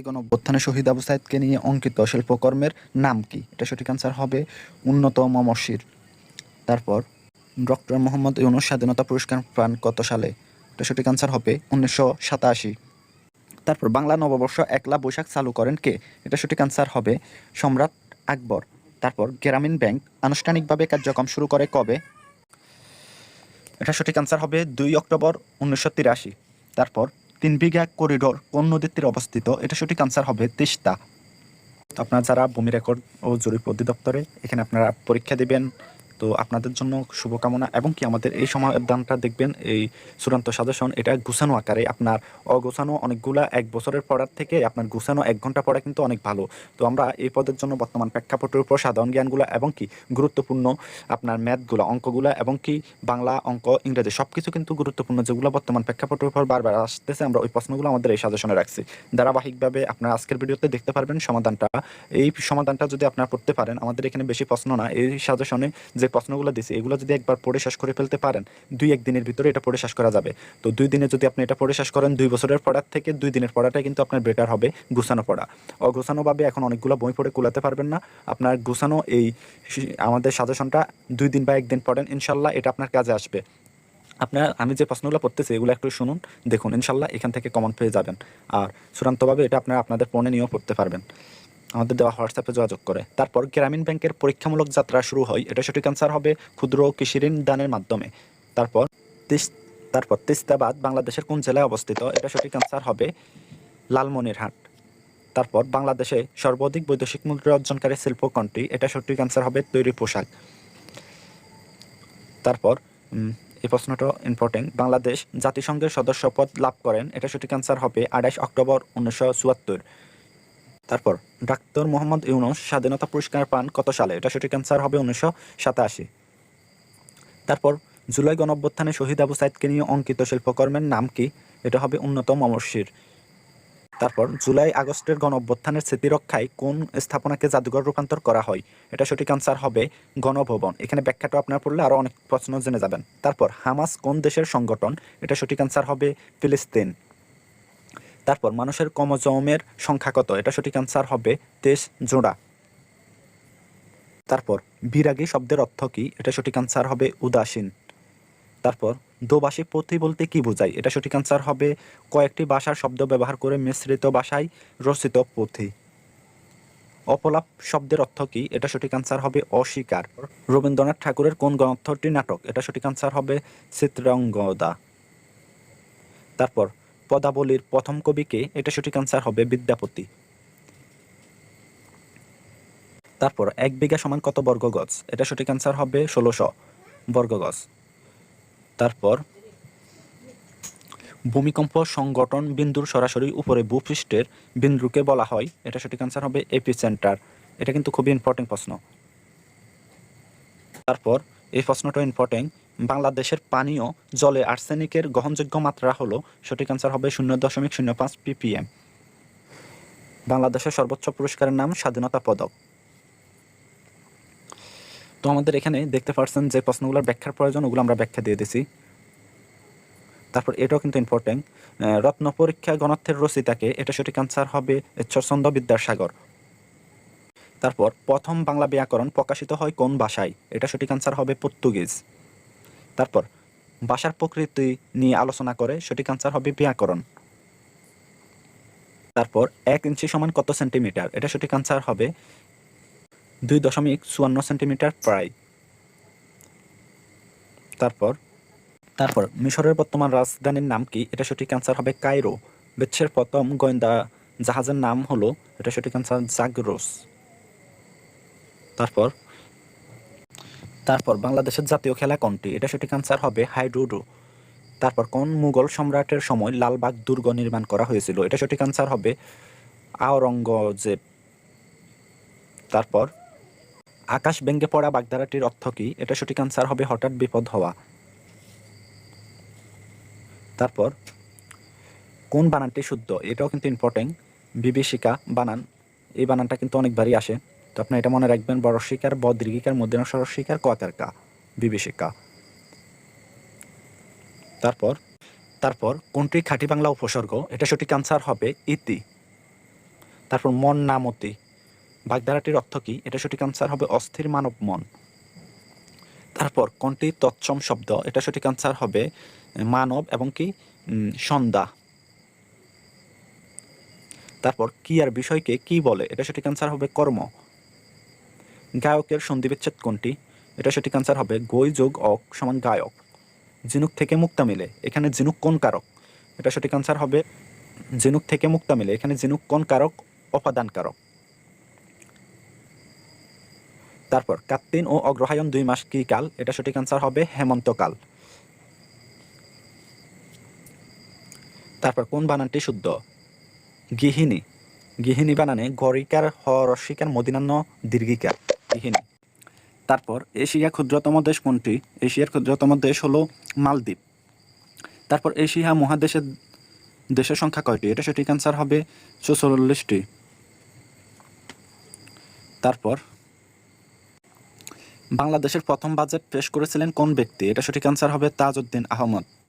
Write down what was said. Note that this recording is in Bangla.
গণঅভ্যুত্থানে শহীদ আবু সাইদকে নিয়ে অঙ্কিত শিল্পকর্মের নাম কি? এটা সঠিক আনসার হবে উন্নত মমশির। তারপর, ডক্টর মোহাম্মদ ইউনুস স্বাধীনতা পুরস্কার পান কত সালে? এটা সঠিক আনসার হবে উনিশশো সাতাশি। তারপর, বাংলা নববর্ষ একলা বৈশাখ চালু করেন কে? এটা সঠিক আনসার হবে সম্রাট আকবর। তারপর, গ্রামীণ ব্যাংক আনুষ্ঠানিকভাবে কার্যক্রম শুরু করে কবে? এটা সঠিক আনসার হবে দুই অক্টোবর উনিশশো তিরাশি। তারপর তিন বিঘা করিডোর কোন নদীর তীরে অবস্থিত? এটা সঠিক আনসার হবে তিস্তা আপনার যারা ভূমি রেকর্ড ও জরিপ অধিদপ্তরে এখানে আপনারা পরীক্ষা দিবেন। তো আপনাদের জন্য শুভকামনা এবং কি আমাদের এই সমাধানটা দেখবেন, এই চূড়ান্ত সাজেশন, এটা গুছানো আকারে আপনার অগোছানো অনেকগুলা এক বছরের পড়ার থেকে আপনার গুছানো এক ঘণ্টা পড়া কিন্তু অনেক ভালো। তো আমরা এই পদের জন্য বর্তমান প্রেক্ষাপটের উপর সাধারণ জ্ঞানগুলো এবং কি গুরুত্বপূর্ণ আপনার ম্যাথগুলো, অঙ্কগুলো এবং কি বাংলা, অঙ্ক, ইংরেজি সব কিছু কিন্তু গুরুত্বপূর্ণ যেগুলো বর্তমান প্রেক্ষাপটের উপর বারবার আসতেছে, আমরা ওই প্রশ্নগুলো আমাদের এই সাজেশনে রাখছি। ধারাবাহিকভাবে আপনার আজকের ভিডিওতে দেখতে পারবেন সমাধানটা। এই সমাধানটা যদি আপনারা পড়তে পারেন, আমাদের এখানে বেশি প্রশ্ন না, এই সাজেশনে যে প্রশ্নগুলো দিছি, এগুলো যদি একবার পড়ে শেষ করে ফেলতে পারেন, দুই এক দিনের ভিতরে এটা পড়ে শেষ করা যাবে। তো দুই দিনে যদি আপনি এটা পড়ে শেষ করেন, দুই বছরের পড়ার থেকে দুই দিনের পড়াটা কিন্তু আপনার বেটার হবে গুছানো পড়া। অগুছানোভাবে এখন অনেকগুলো বই পড়ে কুলাতে পারবেন না। আপনার গুছানো এই আমাদের সাজেশনটা দুই দিন বা একদিন পড়েন, ইনশাল্লাহ এটা আপনার কাজে আসবে। আপনার, আমি যে প্রশ্নগুলো পড়তেছি, এগুলো একটু শুনুন, দেখুন, ইনশাল্লাহ এখান থেকে কমন পেয়ে যাবেন। আর চূড়ান্তভাবে এটা আপনারা আপনাদের ফোনে নিয়েও পড়তে পারবেন। আমাদের দেওয়া হোয়াটসঅ্যাপে যোগাযোগ করে। তারপর গ্রামীণ ব্যাংকের পরীক্ষামূলক যাত্রা শুরু হয়। এটা সঠিক আনসার হবে ক্ষুদ্র কৃষি ঋণ দানের মাধ্যমে। তারপর তারপর তিস্তাবাদ, বাংলাদেশের কোন জেলায় অবস্থিত? এটা সঠিক আনসার হবে লালমনিরহাট। তারপর বাংলাদেশে সর্বাধিক বৈদেশিক মুদ্রা অর্জনকারী শিল্প কোনটি? এটা সঠিক আনসার হবে তৈরি পোশাক। তারপর এই প্রশ্নটা ইম্পর্টেন্ট বাংলাদেশ জাতিসংঘের সদস্য পদ লাভ করেন। এটা সঠিক আনসার হবে আঠাইশ অক্টোবর উনিশশো চুয়াত্তর। তারপর, ডাক্তার মোহাম্মদ ইউনুস স্বাধীনতা পুরস্কার পান কত সালে? এটা সঠিক অ্যান্সার হবে উনিশশো সাতাশি। তারপর, জুলাই গণঅভ্যুত্থানে শহীদ আবু সাইদকে নিয়ে অঙ্কিত শিল্পকর্মের নাম কি? এটা হবে উন্নত মমর্ষির তারপর, জুলাই আগস্টের গণঅভ্যুত্থানের স্মৃতি রক্ষায় কোন স্থাপনাকে জাদুঘর রূপান্তর করা হয়? এটা সঠিক আনসার হবে গণভবন। এখানে ব্যাখ্যাটা আপনার পড়লে আরও অনেক প্রশ্ন জেনে যাবেন। তারপর, হামাস কোন দেশের সংগঠন? এটা সঠিক আনসার হবে ফিলিস্তিন। তারপর মানুষের ক্রোমোজোমের সংখ্যা কত? এটা সঠিক আনসার হবে তেইশ জোড়া। তারপর বিরাগী শব্দের অর্থ কি? এটা সঠিক আনসার হবে উদাসীন। তারপর দোভাষী পথি বলতে কি বোঝায়? এটা সঠিক আনসার হবে কয়েকটি ভাষার শব্দ ব্যবহার করে মিশ্রিত ভাষায় রচিত পুঁথি। অপলাপ শব্দের অর্থ কি? এটা সঠিক আনসার হবে অস্বীকার। রবীন্দ্রনাথ ঠাকুরের কোন গ্রন্থটি নাটক? এটা সঠিক আনসার হবে চিত্রাঙ্গদা। তারপর পদাবলীর প্রথম কবিকে এটা সঠিক আনসার হবে বিদ্যাপতি। তারপর এক বিঘা সমান কত বর্গ গজ? এটা সঠিক আনসার হবে ষোলোশো বর্গ গজ। তারপর ভূমিকম্প সংগঠন বিন্দুর সরাসরি উপরে ভূপৃষ্ঠের বিন্দুকে বলা হয়। এটা সঠিক আনসার হবে এপি সেন্টার এটা কিন্তু খুবই ইম্পর্টেন্ট প্রশ্ন। তারপর এই প্রশ্নটা ইম্পর্টেন্ট বাংলাদেশের পানীয় জলে আর্সেনিকের গ্রহণযোগ্য মাত্রা হলো সঠিক আনসার হবে শূন্য দশমিক শূন্য পাঁচ পিপিএম বাংলাদেশের সর্বোচ্চ পুরস্কারের নাম স্বাধীনতা পদক। তো আমাদের এখানে দেখতে পাচ্ছেন যে প্রশ্নগুলোর ব্যাখ্যার প্রয়োজন, ওগুলো আমরা ব্যাখ্যা দিয়ে দিছি। তারপর এটাও কিন্তু ইম্পর্টেন্ট রত্ন পরীক্ষা গণার্থের রচিতাকে এটা সঠিক আনসার হবে ঈশ্বরচন্দ্র বিদ্যাসাগর। তারপর প্রথম বাংলা ব্যাকরণ প্রকাশিত হয় কোন ভাষায়? এটা সঠিক আনসার হবে পর্তুগিজ। তারপর ভাষার প্রকৃতি নিয়ে আলোচনা করে সঠিক আনসার হবে ব্যাকরণ। তারপর এক ইঞ্চি সমান কত সেন্টিমিটার? এটা সঠিক আনসার হবে দুই দশমিক চুয়ান্ন সেন্টিমিটার প্রায়। তারপর তারপর মিশরের বর্তমান রাজধানীর নাম কি? এটা সঠিক আনসার হবে কায়রো। বিশ্বের প্রথম গোয়েন্দা জাহাজের নাম হলো, এটা সঠিক আনসার জাগরোস। তারপর তারপর বাংলাদেশের জাতীয় খেলা কোনটি? এটা সঠিক আনসার হবে হাইডুডু তারপর কোন মুঘল সম্রাটের সময় লালবাগ দুর্গ নির্মাণ করা হয়েছিল? এটা সঠিক আনসার হবে আওরঙ্গজেব। তারপর আকাশ ব্যঙ্গে পড়া বাগধারাটির অর্থ কি? এটা সঠিক আনসার হবে হঠাৎ বিপদ হওয়া। তারপর কোন বানানটি শুদ্ধ? এটাও কিন্তু ইম্পর্টেন্ট বিভীষিকা বানান। এই বানানটা কিন্তু অনেকবারই আসে। তো আপনি এটা মনে রাখবেন, বড় শিকার ব দীর্ঘিকার মধ্যে শিকার, কোয়াকার কা বিভীষিকা তারপর তারপর কোনটি খাঁটি বাংলা উপসর্গ? এটা সঠিক আনসার হবে ইতি। তারপর মন নামতি বাগধারাটির অর্থ কি? এটা সঠিক আনসার হবে অস্থির মানব মন। তারপর কোনটি তৎসম শব্দ? এটা সঠিক আনসার হবে মানব এবং কি? সন্ধ্যা। তারপর কি আর বিষয়কে কি বলে? এটা সঠিক আনসার হবে কর্ম। গায়কের সন্ধিবিচ্ছেদ কোনটি? এটা সঠিক আনসার হবে গই যোগ অক সমান গায়ক। জিনুক থেকে মুক্তা মিলে, এখানে জিনুক কোন কারক? এটা সঠিক আনসার হবে জিনুক থেকে মুক্তা মিলে, এখানে জিনুক কোন কারক? অপাদান কারক। তারপর, কাত্তিন ও অগ্রহায়ণ দুই মাস কি কাল? এটা সঠিক আনসার হবে হেমন্তকাল তারপর, কোন বানানটি শুদ্ধ? গৃহিণী। গৃহিণী বানানে গরিকার হরস্বীকার মদিনান্ন দীর্ঘিকার। গৃহিণী। তারপর এশিয়া ক্ষুদ্রতম দেশ কোনটি? এশিয়ার ক্ষুদ্রতম দেশ হলো মালদ্বীপ। তারপর এশিয়া মহাদেশের দেশের সংখ্যা কয়টি? এটা সঠিক আনসার হবে চৌচল্লিশটি। তারপর বাংলাদেশের প্রথম বাজেট পেশ করেছিলেন কোন ব্যক্তি? এটা সঠিক আনসার হবে তাজউদ্দিন আহমদ।